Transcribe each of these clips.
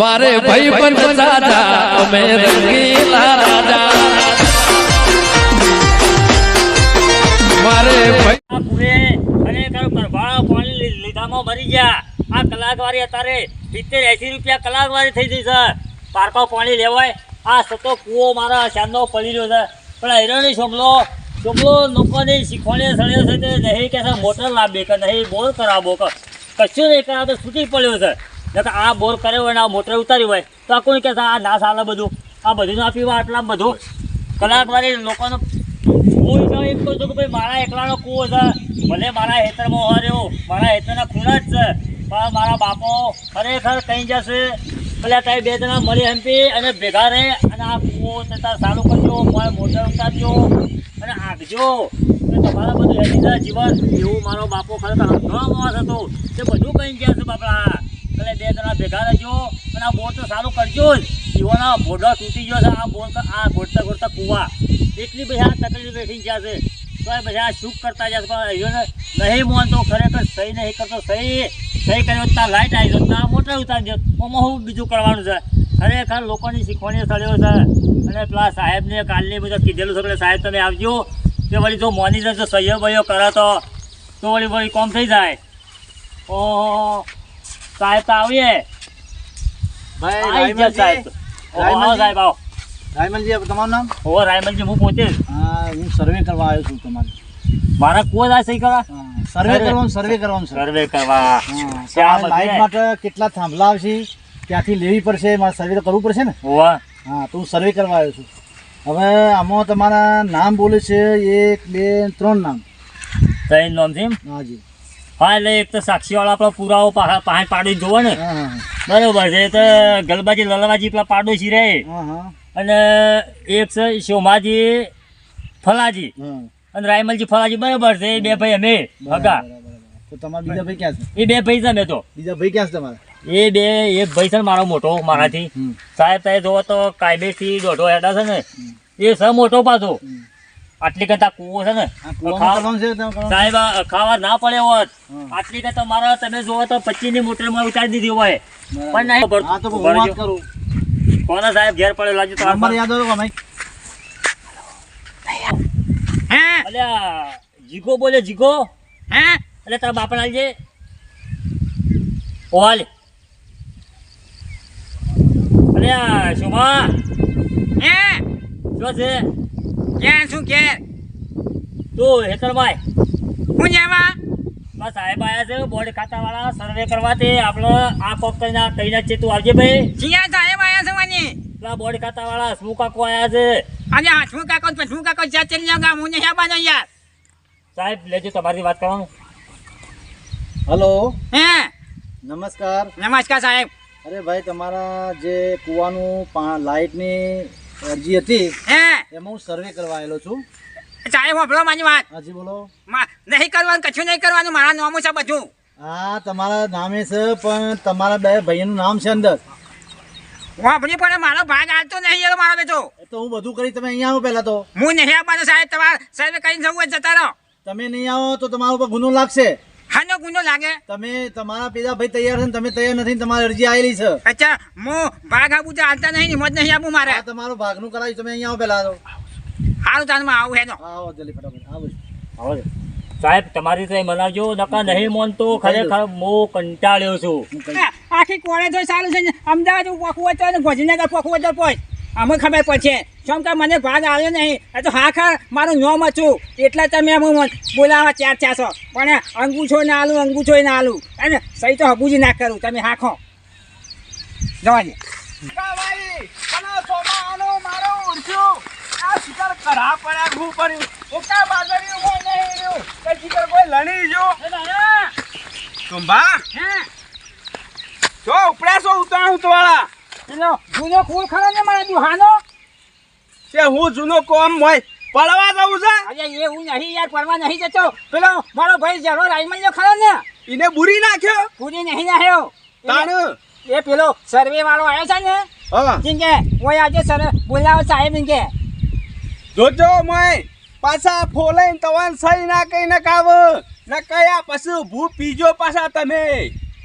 મારે ભાઈ પણ દાદા અમે રંગીલા રાજા. મારે ભાઈ ખરેખર ગરભાળા પાણી લીધામાં મરી ગયા. આ કલાકવારી અત્યારે સિત્તેર એસી રૂપિયા કલાકવારી થઈ ગઈ છે. પારકો પાણી લેવાય. આ સતો કૂવો મારા શાનનો પડી રહ્યો છે. પણ હિરણી શોભલો શોભલો લોકોને શીખવાડે સળ્યો છે તે નહીં કે મોટર લાવે કે નહીં બોર કરાવો કે કશું નહીં કરાવે તો છૂટી પડ્યો છે. નકર આ બોર કર્યો હોય ને આ મોટર ઉતારી હોય, તો આ કોઈ કે છે? આ ના સાલે બધું. આ બધું ના પીવા આટલા બધું. કલાકવારી લોકોનો હું તો એમ કહું કે ભાઈ, મારા એકલાનો કૂવો છે. ભલે મારા હેતરમાં હર્યો, મારા હેતરના ખૂણા જ છે, પણ મારા બાપો ખરેખર કંઈ જશે? પેલા તારી બે જણા મળી હંપી અને ભેગા રહે અને આ કૂવો ત્યાં સારું કરજો, મારે મોટર ઉતારજો અને આગજો. તમારા બધું હેડી જીવન. એવું મારો બાપો ખરેખર માણસ હતો. તે બધું કંઈ ગયા છે બાપડા? એટલે બે જણા ભેગા રહેજો અને આ બોર તો સારું કરજો જ. જીવોના બોડો તૂટી ગયો છે. આ બોર આ ગોડતા ગોળતા કૂવા. એટલી બધી આ તકલીફ બેઠી છે તો એ બધા સુખ કરતા જશે? પણ અહીંયોને નહીં મોનતો, ખરેખર સહી નહીં કરતો, સહી સહી કર્યો ત્યાં લાઈટ આવી જતો ત્યાં મોટર ઉતારી જતો ઓમાં હું બીજું કરવાનું છે? ખરેખર લોકોની શીખવાની સળ્યો છે. અને પેલા સાહેબને કાલની બધું કીધેલું છે. એટલે સાહેબ તમે આવજો. કે વળી જો મોની જશે સહયો બહયો કરે તો તો વળી વળી કોમ થઈ જાય. ઓહો. સાહેબ આવીએ. ભાઈ સાહેબ આવો. રાયમલજી તમારું નામ? ઓહો રાયમલજી હું પોતે હું સર્વે કરવા આવ્યો છું તમારે. મારા કોઈ જાય સહી કરવા? સર્વે કરવાનું સર્વે કરવાનું સર્વે કરવા. હા, લાઈટ માટે કેટલા થાંભલા આવશે? ક્યાંથી લેવી પડશે? મારે સર્વે તો કરવું પડશે ને? હા. તો હું સર્વે કરવા આવ્યો છું. હવે આમાં તમારા નામ બોલે છે એક બે ત્રણ નામ. ત્રણ નામ છે હાજી હા એટલે એક તો સાક્ષીવાળા આપણો પુરાવો પાસે પાડી જોવો ને. બરોબર છે તો ગલબાજી લલવાજી પેલા પાડોશી રહે. અને એક છે શોમાજી ફલાજી. અને રાયમલજી ફલાજી બરોબર છે એ બે ભાઈ અમે હગા. એ બે ભાઈ છે અમે તો. બીજા ભાઈ ક્યાં છે તમારા? એ બે એક ભાઈ છે મારો મોટો મારાથી. સાહેબ સાહેબ જોવો તો કાયદેથી દોઢો હેડા છે ને. એ સ મોટો પાછો. આટલી કરતા કૂવો છે ને? સાહેબ ખાવા ના પડે હોત આટલી કરતા મારા તમે જોવો તો પચીસની મોટરમાં ઉતારી દીધી હોય. પણ નહીં કોના સાહેબ ઘેર પડે લાગ્યું તો નંબર યાદ હોય ભાઈ અલ્યા જીગો બોલે જીગો. હે? એટલે તારા બાપા લાલજે ઓહાલ અલ્યા શોભા. હે? શું છે? ક્યાં શું કે? તું હેતરભાઈ હું જેમાં બસ સાહેબ આયા છે બોર્ડ ખાતા વાળા સર્વે કરવા તે આપણો આ કોક કરીને આ કહીને જ છે તું આવજે ભાઈ. જીયા સાહેબ આયા છે મને? પેલા બોર્ડ ખાતા વાળા શું કાકો આયા છે? આજે હાથું કાકો તો શું કાકો જ્યાં ચલી જાઉં ગામ હું નહીં આવવાનો યાર. સાહેબ લેજો તમારી વાત કરવાનું. હલો. હે? નમસ્કાર. નમસ્કાર સાહેબ. અરે ભાઈ તમારા જે કૂવાનું પા લાઇટની અરજી હતી. હે? એમાં હું સર્વે કરવા આવેલો છું. સાહેબ હોભળો મારી વાત. હાજી બોલો. મા- નહીં કરવાનું કશું નહીં કરવાનું મારા નામું છે બધું. હા તમારા નામે છે પણ તમારા બે ભાઈનું નામ છે અંદર. વાપરી પણ મારો ભાગ આવતો નહીં એલો મારો બેટો. તો હું બધું કરી તમે અહીંયા આવો પહેલા તો. હું નહીં આવવાનો સાહેબ તમારે સર્વે કરીને જવું જતા રહો. તમે નહીં આવો તો તમારા ઉપર ગુનો લાગશે. હાનો ગુનો લાગે તમે તમારા પેલા ભાઈ તૈયાર છે ને તમે તૈયાર નથી તમારી અરજી આવેલી છે અચ્છા મો ભાગ આપું તો હાલતા નહીં ને મોજ નહીં આપું મારે તમારો ભાગનું કરાવી તમે અહીંયા આવો પહેલા તો સારું તારમાં આવું હેનો હા, આવો જલ્દી ફટાફટ આવો આવો સાહેબ તમારી રીતે મનાવજો નકા નહીં મોનતો ખરેખર મો કંટાળ્યો છું આખી કોણે તો સારું છે ને અમદાવાદ પોખવું તો ને ગોધીનગર પોખવું તો પોચ અમે ખબર પડશે. શું કે મને ભાગ આવ્યો નહીં એ તો હા ખા મારું નોમ હતું. એટલે તમે હું બોલાવા ચાર છો. પણ અંગૂછો ના આલું અંગૂછો ના આલું. અને સહી તો હબુજી ના કરું. તમે હાખો. જવા દે. પેલો જૂનો કુલ ખરો ને મારા દુહાનો? હું જૂનો કોમ હોય પડવા જવું છે? અરે હું નહીં યાર પડવા નહીં જતો. પેલો મારો ભાઈ જરો રાઈમલ ખરો ને? એને બુરી નાખ્યો? પૂરી નહીં નાખ્યો. તાણ? એ પેલો સર્વે વાળો આવ્યો છે ને? હા. કે ઓય આજે સર બોલાવો સાહેબ કે. જોજો મોય પાછા ફોલાઈને તવાન સહી ના કઈ ના કાવ ના કયા પછી ભૂ પીજો પાછા તમે?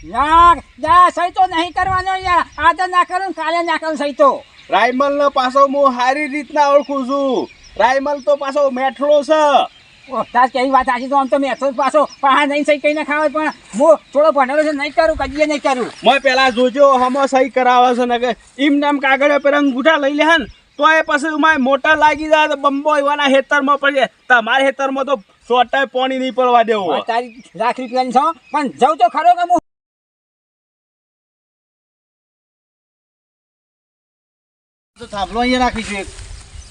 ના દા સહી તો નહીં કરવાનો યાર આજે ના કરું કાલે ના કરું સહી તો રાયમલ ને પાછો હું સારી રીતના ઓળખું છું. રાયમલ તો પાછો મેઠળો છે. તાર કેવી વાત આજે તો આમ તો મેં પાછો પાહા નહીં સહી કઈ ના ખાવે પણ હું થોડો ભણેલો છે નહીં કરું કદી નહીં કરું. મેં પેલા જોજો હમો સહી કરાવે છે ને કે એમ નામ કાગળ પર અંગૂઠા લઈ લે હન. તો એ પછી મારે મોટા લાગી જાય તો બંબો એવાના હેતરમાં પડે. તમારા હેતરમાં તો સોટાય પાણી નહીં પડવા દેવું. તારી લાખ રૂપિયાની છો? પણ જવું તો ખરો કે હું તો થાંભલો અહીંયા રાખીશું એક.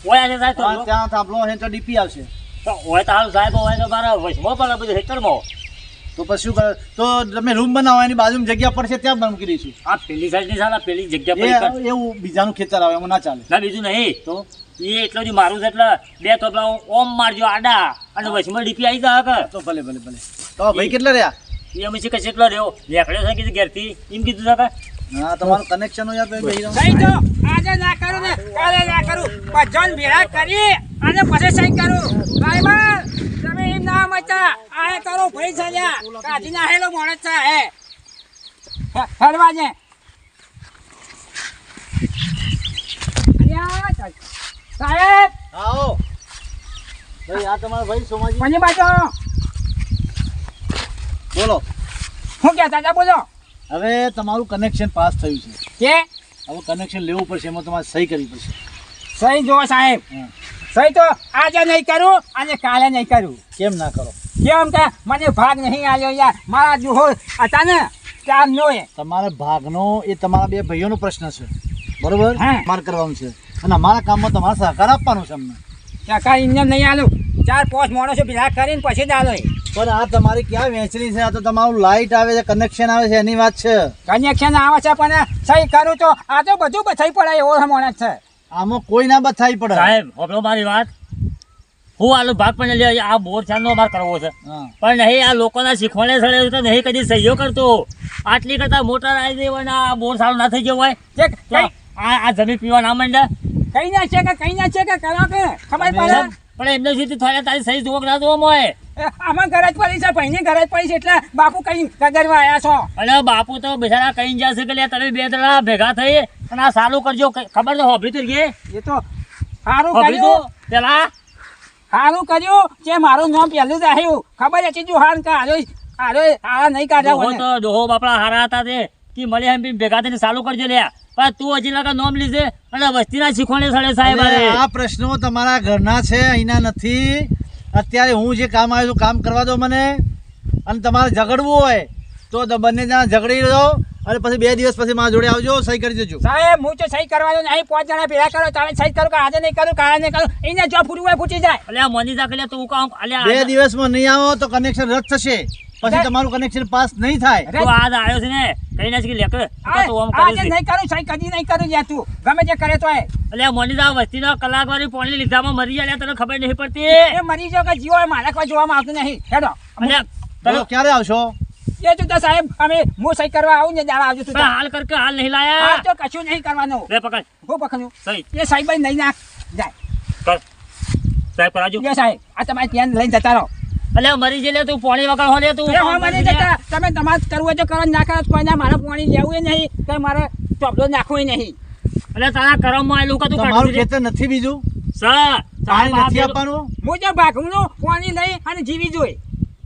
ઓય આજે સાહેબ હા, ત્યાં થાંભલો હે તો ડીપી આવશે. તો ઓય તો હાલ સાહેબ હોય તો મારા વચમાં પણ બધું હેક્ટરમાં તો પછી શું કરે? તો તમે રૂમ બનાવો એની બાજુમાં જગ્યા પડશે ત્યાં મૂકી દઈશું. આ પેલી સાઈડની સાલા પેલી જગ્યા પર કર. એવું બીજાનું ખેતર આવે એમાં ના ચાલે. ના બીજું નહીં. તો? એ એટલો જ મારું છે એટલે બે તોપલા ઓમ મારજો આડા. અને વચમાં ડીપી આવી જાય કે તો ભલે ભલે ભલે. તો ભાઈ કેટલા રહ્યા? એ અમે છે કે કેટલો રહ્યો. લેકડ્યો છે કીધું ઘેરથી? એમ કીધું છે કે? હા તમારું કનેક્શન યાર ભાઈ ભાઈ સહી તો આજે ના કરું ને કાલે ના કરું. બધાને ભેળા કરી અને પછી સહી કરું. ડ્રાઈવર તમે એમ ના મચા. આ કરો ભાઈ સજા કાઢી નાખેલો માણસ છે હે. સાહેબ. આવો. ભાઈ આ તમારા ભાઈ સોમાજી. કોની બાજુ બોલો. શું કહેતા હતા બોલો. હવે તમારું કનેક્શન પાસ થયું છે. કે? હવે કનેક્શન લેવું પડશે એમાં તમારે સહી કરવી પડશે. સહી જો સાહેબ. સહી તો આજે નહીં કરું અને કાલે નહીં કરું. કેમ ના કરો? કેમ કે મને ભાગ નહીં આવ્યો યાર. મારા જુહો હતા ને ચાર નો એ તમારા ભાગનો એ તમારા બે ભાઈઓનો પ્રશ્ન છે. બરોબર? હા. માર કરવાનું છે. અને અમારા કામમાં તમારે સહકાર આપવાનો છે અમને. સહકાર એમને નહીં આલું. ચાર પાંચ માણસો ભેગા કરીને પછી જ આલો પણ આ તમારી ક્યાં વેચણી છે? આ તો તમારું લાઇટ આવે છે કનેક્શન આવે છે એની વાત છે. કનેક્શન આવે છે પણ સહી કરું તો આ તો બધું બથાઈ પડે એવો માણસ છે. આમાં કોઈ ના બથાઈ પડે. સાહેબ હોપલો મારી વાત. હું આલો ભાગ પણ લે આ બોર ચાંદનો અમારે કરવો છે. પણ નહીં આ લોકોના શીખવાને સડે તો નહીં કદી સહીઓ કરતો. આટલી કરતા મોટા આવી દેવાના આ બોર સારું ના થઈ ગયો હોય. આ આ જમીન પીવા ના માંડે. કઈ ના છે કે કઈ ના છે કે કરો કે? ખબર પડે? પણ એમને સુધી થોડા તારી સહી જોવો ના જોવો મોય આમાં ગરજ પડી છે ભાઈને ગરજ પડી છે એટલે બાપુ કઈ ગગરમાં આવ્યા છો? અને બાપુ તો બિચારા કઈ જશે કે તમે બે દડા ભેગા થઈ અને આ સારું કરજો. ખબર તો હોભળી તો ગઈ એ તો સારું કર્યું. પેલા? સારું કર્યું જે મારું નામ પહેલું જ આવ્યું ખબર હતી જો હાર કે હારો હારો આ નહીં કાઢ્યા તો ડોહો બાપડા હારા હતા તે. કે મળે એમ બી ભેગા થઈને સારું કરજો લે પણ તું હજી લગા નોમ લીધે અને વસ્તીના શીખવાડે સડે સાહેબ આ પ્રશ્નો તમારા ઘરના છે અહીંના નથી. અત્યારે હું જે કામ આવ્યું છું કામ કરવા દો મને. અને તમારે ઝઘડવું હોય તો બંને જણા ઝઘડી લો. અને પછી બે દિવસ પછી મારા જોડે આવજો સહી કરી દેજો. સાહેબ હું તો સહી કરવાનો નહીં પાંચ જણા ભેગા કરો તારે સહી કરું કે આજે નહીં કરું કાલે નહીં કરું. એને જો ફૂટવું હોય ફૂટી જાય. એટલે મોની દાખલે તું કામ બે દિવસમાં નહીં આવો તો કનેક્શન રદ થશે. પછી તમારું કનેક્શન પાસ નહીં થાય. તો આજ આવ્યો છે ને કઈ ના કે તું આમ આજે કરે નહીં કરું સાઈ કદી નહીં કરું યાર તું. ગમે તે કરે તો એ એટલે મોની વસ્તી વસ્તીનો કલાક વાળી પોણી લીધામાં મરી જાય તને ખબર નહીં પડતી? એ મરી જાવ કે જીવો મારા કોઈ જોવામાં આવતું નહીં. હેડો. અને બોલો, ક્યારે આવશો? એ તું તો સાહેબ અમે હું સહી કરવા આવું ને દાડા આવજો તું હાલ કર કે હાલ નહીં આ લાયા તો કશું નહીં કરવાનું. લે પકડ. હું પકડ્યું સહી. એ સાહેબ નહીં નાખ. જાય. કર. સાહેબ કરાજો એ સાહેબ આ તમારે ત્યાં લઈને જતા રહો. અલ્યા મરી જલે લે તું પાણી વગર હોલે તું એ હો મને જતા. તમે તમારે કરવો તો કરો ના કરો કોઈ ના મારે પાણી લેવું નહીં. કે મારે ચોપડો નાખવું નહીં. અલે તારા કરમમાં આવેલું કે તું તમારું. ખેતર નથી બીજું? સર પાણી નથી આ આપવાનું? હું જો ભાગનું પાણી લઈ અને જીવી જોઈ.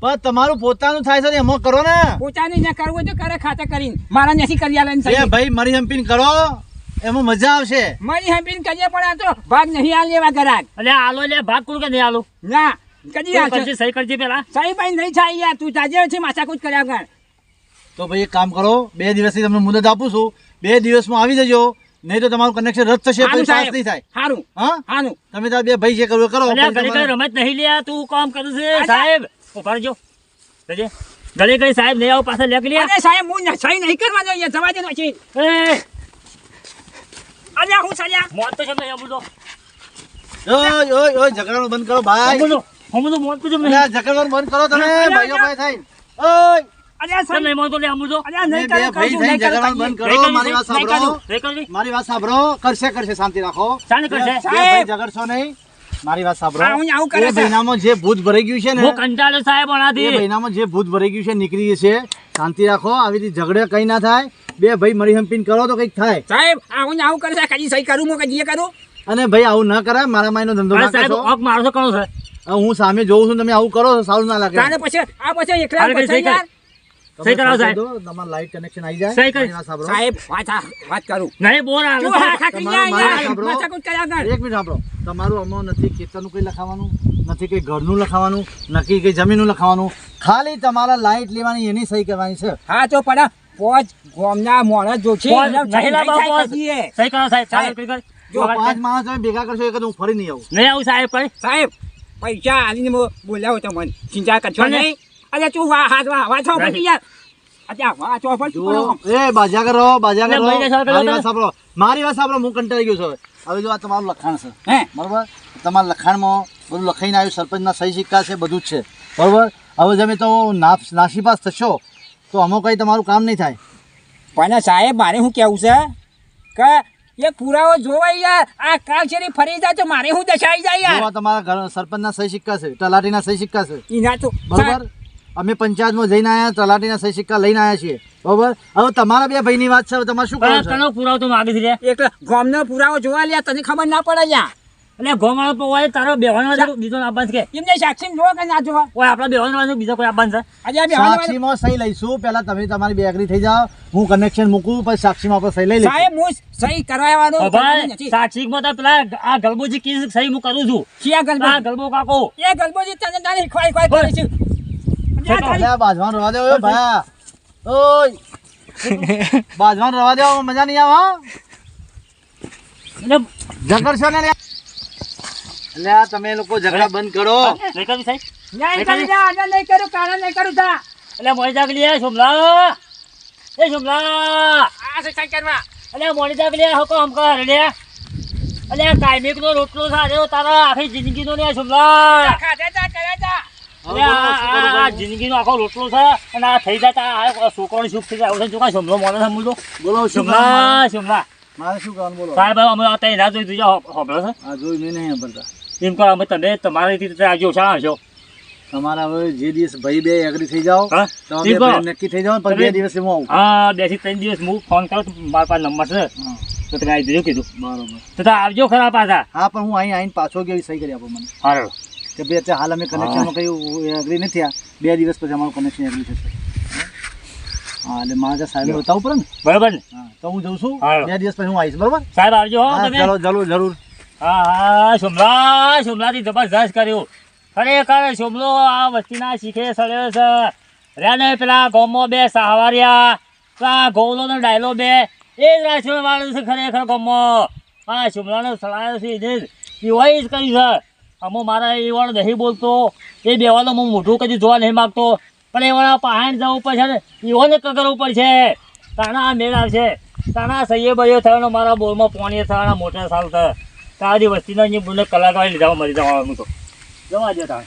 પણ તમારું પોતાનું થાય છે ને એમાં કરો ને. પોતાની ના કરવું તો કરે ખાતા કરીને. મારા નથી કરી આલે એ ભાઈ મરી હંપીન કરો. એમાં મજા આવશે. મારી હંપીન કરીએ પણ આ તો ભાગ નહીં આલેવા ગરાક અલ્યા આલો લે ભાગ કુલ કે નહીં આલો? ના કદી આવશે સહી કરજે પેલા. સાહેબ ભાઈ નહીં થાય યાર તું તાજે છે માથાકૂટ કર્યા વગર. તો ભાઈ એક કામ કરો બે દિવસની તમને મુદત આપું છું. બે દિવસમાં આવી જજો નહીં તો તમારું કનેક્શન રદ થશે હારું પછી પાસ સાહેબ. નહીં થાય. હારું. હા? હારું. તમે તાર બે ભાઈ જે કરવું કરો. અલ્યા પછી ઘડી કઈ તમારે- રમત નહીં લે તું કામ કરું છે સાહેબ. ઊભા જજે કઈ સાહેબ નહીં આવો પાછા લેક લે અરે સાહેબ હું સહી નહીં કરવા અહીંયા જવા દે પછી. હું સલ્યા મોત તો છે નહીં અમુલો ઓય ઓય ઓય ઝઘડાનું બંધ કરો ભાઈ. અમુલો અમુલો મોત તો છે નહીં બંધ કરો તમે ભાઈઓ ભાઈ થઈને. ઓય અલ્યા કેમ સાહેબ નહીં મોતો લે અમુલો અલ્યા નહીં કરો ભાઈ થઈને કરું કહીએ. બંધ કરો મારી વાત સાંભળો. કરું. કરું. મારી વાત સાંભળો કરશે કરશે શાંતિ રાખો. શાંતિ કરશે? ભાઈ ઝઘડશો નહીં. મારી વાત સાંભળો. હું આવું કરે છે. મહિનામાં જે ભૂત ભરાઈ ગયું છે ને હું કંટાળો સાહેબ એ આનાથી. મહિનામાં જે ભૂત ભરાઈ ગયું છે નીકળી છે શાંતિ રાખો આવી રીતે ઝઘડે કઈ ના થાય. બે ભાઈ મરી હંપીન કરો તો કંઈક થાય. સાહેબ આવું આવું કરે છે. કદી સહી કરું હું કદી એ કરું? અને ભાઈ આવું ના કરાય મારા માયનો ધંધો અરે ના સાહેબ કરશો ઓક મારો છો કરો છે? હું સામે જોઉં છું તમે આવું કરો છો સારું ના લાગે. તારે પછી આ પછી એકલા પછી યાર. સહી કરાવો સાહેબ. દો, લાઈટ કનેક્શન આવી જાય. સહી કરી. મારી વાત સાંભળો. સાહેબ વાત વાત કરું. નહીં બોલ આ તું હા તમારું. એક મિનિટ સાંભળો. આમાં નથી ખેતરનું કંઈ લખાવાનું નથી કંઈ ઘરનું લખાવાનું નથી કંઈ જમીનનું લખાવાનું. ખાલી તમારા લાઈટ લેવાની એની સહી કરવાની છે. હા તો પડા પોચ ગોમના મોણસ જો છે. સહી કરો સાહેબ. સાહેબ. જો પાંચ માણસ તમે ભેગા કરશો એક હું ફરી નહીં આવું. નહીં આવું સાહેબ સાહેબ પૈસા આલીને બોલાવો તમને. ચિંતા કરશો? નહીં. અરે તું વા હાથ વા વાંચો પછી યાર. અચ્છા વાંચો પછી જો એ બાજા કરો બાજા કરો. મારી વાત સાંભળો. મારી વાત સાંભળો હું કંટાળી ગયો છું હવે. જો આ તમારું લખાણ છે. હે? બરોબર? તમારા લખાણમાં બધું લખાઈને આવ્યું સરપંચના સહી સિક્કા છે બધું જ છે. બરોબર? હવે તમે તો નાપ નાસીપાસ થશો તો આમાં કંઈ તમારું કામ નહીં થાય. પણ સાહેબ મારે શું કેવું છે? કે એ પુરાવો જોવાય યાર. આ કાલશેરી ફરી જાય તો મારે શું દશાઈ જાય યાર? તમારા ઘર સરપંચના સહી સિક્કા છે તલાટીના સહી સિક્કા છે. ઈના તો બરાબર? અમે પંચાયતમાં જઈને આવ્યા તલાટીના સહી સિક્કા લઈને આવ્યા છીએ. બરોબર? હવે તમારા બે ભાઈની વાત છે હવે તમારે શું કયો કરવું પુરાવો તો માગી છે લે એક ગામનો પુરાવો જોવા લ્યા તને ખબર ના પડે યાર એટલે ગોમાળો પવાય તારો બેવાનો છે બીજો ના આપવાનું છે કે? એમને સાક્ષી જોવા કે ના જોવા? કોઈ આપણા બેવાનો છે બીજો કોઈ આપવાનું છે? આજે બેહવાનો સાક્ષીમાં સહી લઈશું. પહેલા તમે તમારી બે એગ્રી થઈ જાઓ. હું કનેક્શન મૂકું પછી સાક્ષીમાં આપણે સહી લઈ લઈશું. સાહેબ હું સહી કરાવવાનો ભાઈ સાક્ષીમાં તો પેલા આ ગલબોજી કી સહી હું કરું છું. શિયા ગલબો આ ગલબો કાકો. એ ગલબોજી તને તારી ખવાઈ ખવાઈ કરી છે. આ તારી- આ બાજવાન રવા દે ઓય ભાયા ઓય. બાજવાન રવા દે મજા નહીં આવે હા. એટલે ઝઘડશો ને લે એટલે આ તમે લોકો ઝઘડા બંધ કરો. નહીં સાહેબ. નહીં કરી જા, આજે નહીં કરું, નહીં કરું, જા. એટલે મોડી જાગલી સોમલા એ સોમલા આ કરવા. મોડી જાગલી હકો હમકા રે એટલે કાયમિક નો રોટલો સારો તારા આખી જિંદગી નો લે સોમલા ખાધે જા, કરે જા. આ- આ આ જિંદગીનો આખો રોટલો છે અને આ થઈ જતા આ છોકરાની સુખ થઈ જાય. જો કાંઈ સમલો મોને સમજો બોલો શું કરવાનું? સોમલા સોમલા મારે શું કરવાનું બોલો? સાહેબ અમે આ તઈ જોઈ તું હોબળો છે? આ જોઈ મેં નહીં સાંભળતા. એમ કરો અમે તમે તમારી રીતે આવજો શા છો. તમારા હવે જે દિવસ ભાઈ બે એગ્રી થઈ જાઓ હા? નક્કી થઈ જાઓ પણ બે દિવસ હું આવું. હા બેથી ત્રણ દિવસ હું ફોન કરો મારા પાસે નંબર છે. તો તમે આવી દેજો કીધું. બરોબર. તો તમે આવજો ખરા પાછા. હા પણ હું અહીં આવીને પાછો ગયો સહી કરી આપો મને. હારો. કે બે અત્યારે હાલ અમે કનેક્શનમાં કયું એગ્રી નથી થયા. બે દિવસ પછી અમારું કનેક્શન એગ્રી થશે. હા એટલે મારા સાહેબ બતાવવું પડે ને? બરાબર ને? હા તો હું જઉં છું. બે દિવસ પછી હું આવીશ બરાબર? સાહેબ આવજો હો હા ચલો જરૂર જરૂર. હા હા સોમલા સોમલાથી જબરજસ્ત કર્યું. ખરેખર સોમલો આ વસ્તીના શીખે સળ્યો છે. રહ્યા ને પેલા ગોમો બે સહાવારિયા પેલા ગોવલોનો ડાયલો બે, એ જ વાળો છે ખરેખર ગોમો. હા સોમલાનો સળાયો છે, એને જ એવાય જ કરી છે. મારા એ વાળો બોલતો. એ બેવાનો હું મોઢું કદી જોવા નહીં માગતો. પણ એ વાળા પહાડ જવું પડશે ને એઓને કરવું પડશે. તાણા આ મેળ આવશે. તાણા સહીએ બળ્યો થવાનો મારા બોલમાં પોણીએ થવાના મોટા સાલ થાય. તારી વસ્તીના અહીંયા બોલે કલાકાર લીધા મરી જવાનું તો જવા દે તાણ.